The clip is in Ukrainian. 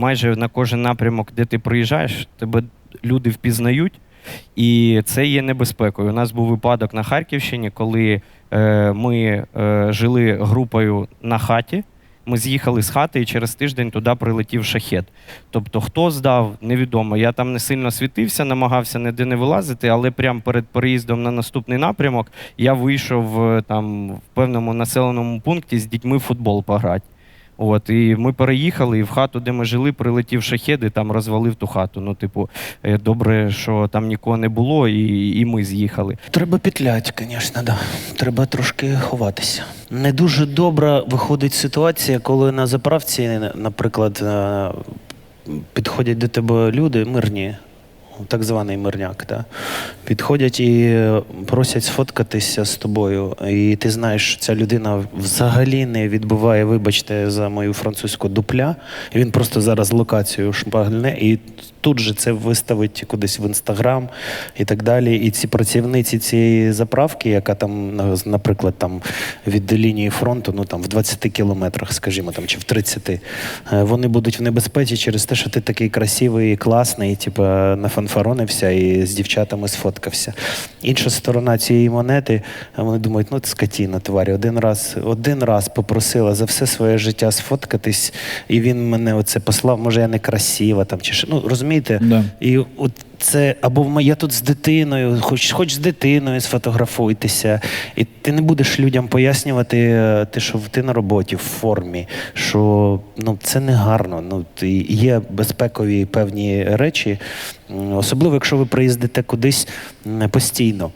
майже на кожен напрямок, де ти приїжджаєш, тебе люди впізнають. І це є небезпекою. У нас був випадок на Харківщині, коли е, ми е, жили групою на хаті. Ми з'їхали з хати і через тиждень туди прилетів шахет. Тобто, хто здав, невідомо. Я там не сильно світився, намагався ніде не вилазити, але прямо перед переїздом на наступний напрямок я вийшов е, там в певному населеному пункті з дітьми футбол пограти. От, і ми переїхали, і в хату, де ми жили, прилетів шахет і там розвалив ту хату. Ну, типу, е, добре, що там нікого не було, і, і ми з'їхали. Треба петлять, звісно, да. Треба трошки ховатися. Не дуже добра виходить ситуація, коли на заправці, наприклад, е, підходять до тебе люди мирні, так званий мирняк, да? підходять і е, просять сфоткатися з тобою. І ти знаєш, що ця людина взагалі не відбуває, вибачте, за мою французьку дупля. І він просто зараз локацію шпагне і тут же це виставить кудись в інстаграм і так далі. І ці працівниці цієї заправки, яка там, наприклад, там від лінії фронту, ну там в 20 кілометрах, скажімо, там чи в 30, е, вони будуть в небезпеці через те, що ти такий красивий, і класний, типу, нафанфаронився і з дівчатами сфоткався. Інша сторона цієї монети, вони думають, ну це скотіна тварі. Один раз, один раз попросила за все своє життя сфоткатись, і він мене оце послав, може, я не красива там чи що. Ну, розумієте? Да. І от це або я тут з дитиною, хоч, хоч з дитиною сфотографуйтеся, і ти не будеш людям пояснювати, ти що ти на роботі в формі, що ну це не гарно. Ну є безпекові певні речі, особливо якщо ви приїздите кудись постійно.